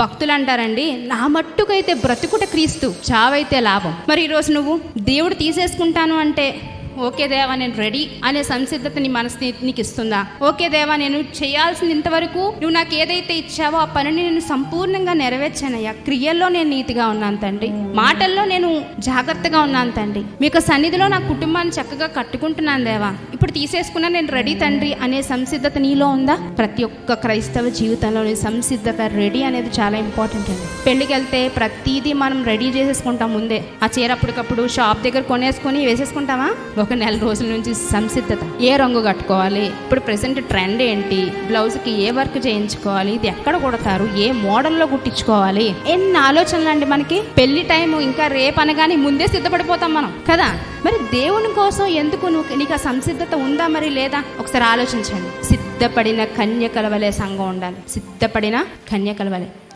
భక్తులు అంటారండి నా మట్టుకైతే బ్రతుకుట క్రీస్తు చావైతే లాభం. మరి ఈరోజు నువ్వు దేవుడు తీసేసుకుంటాను అంటే ఓకే దేవా నేను రెడీ అనే సంసిద్ధత నీ మనసు నీకు ఇస్తుందా ఓకే దేవా నేను చేయాల్సింది ఇంతవరకు నువ్వు నాకు ఏదైతే ఇచ్చావో ఆ పనిని నేను సంపూర్ణంగా నెరవేర్చానయ్యా. క్రియల్లో నేను నీతిగా ఉన్నాను తండ్రి. మాటల్లో నేను జాగ్రత్తగా ఉన్నాను తండ్రి. మీకు సన్నిధిలో నా కుటుంబాన్ని చక్కగా కట్టుకుంటున్నాను దేవా. ఇప్పుడు తీసేసుకున్నా నేను రెడీ తండ్రి అనే సంసిద్ధత నీలో ఉందా? ప్రతి ఒక్క క్రైస్తవ జీవితంలోని సంసిద్ధత రెడీ అనేది చాలా ఇంపార్టెంట్ అండి. పెళ్ళికి వెళ్తే ప్రతిదీ మనం రెడీ చేసేసుకుంటాం ముందే. ఆ చీర అప్పటికప్పుడు షాప్ దగ్గర కొనేసుకొని వేసేసుకుంటామా? ఒక నెల రోజుల నుంచి సంసిద్ధత. ఏ రంగు కట్టుకోవాలి? ఇప్పుడు ప్రెసెంట్ ట్రెండ్ ఏంటి? బ్లౌజ్కి ఏ వర్క్ చేయించుకోవాలి? ఇది ఎక్కడ కుడతారు? ఏ మోడల్లో కుట్టించుకోవాలి? ఎన్ని ఆలోచనలు అండి మనకి? పెళ్ళి టైం ఇంకా రేపు అనగానే ముందే సిద్ధపడిపోతాం మనం కదా? మరి దేవుని కోసం ఎందుకు నువ్వు నీకు ఆ సంసిద్ధత ఉందా మరి లేదా? ఒకసారి ఆలోచించండి. సిద్ధపడిన కన్యకలవలే సంఘం ఉండాలి. సిద్ధపడిన కన్యకలవలే